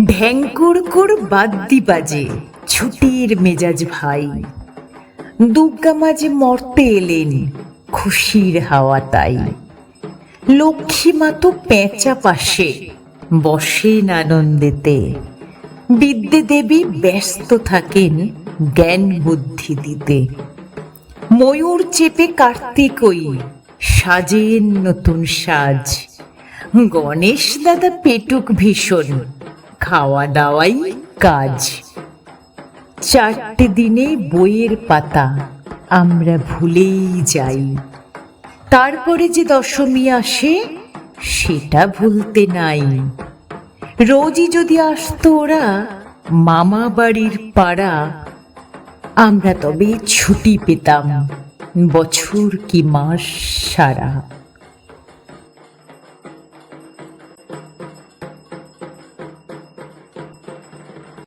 ঢ্যাঙ্কুর বাদ্যি বাজে, ছুটির মেজাজ ভাই। দুর্গা মাঝে মরতে এলেন, খুশির হাওয়া তাই। লক্ষ্মী মা তো পেঁচা পাশে, বসেন আনন্দেতে। বিদ্যে দেবী ব্যস্ত থাকেন জ্ঞান বুদ্ধি দিতে। ময়ূর চেপে কার্তিকই, সাজেন নতুন সাজ। গণেশ দাদা পেটুক ভীষণ খাওয়া দাওয়াই কাজ। চারটে দিনে বইয়ের পাতা আমরা ভুলেই যাই। তারপরে যে দশমী আসে, সেটা ভুলতে নাই। রোজই যদি আসতো ওরা, মামা বাড়ির পাড়া, আমরা তবে ছুটি পেতাম বছর কি মাস সারা।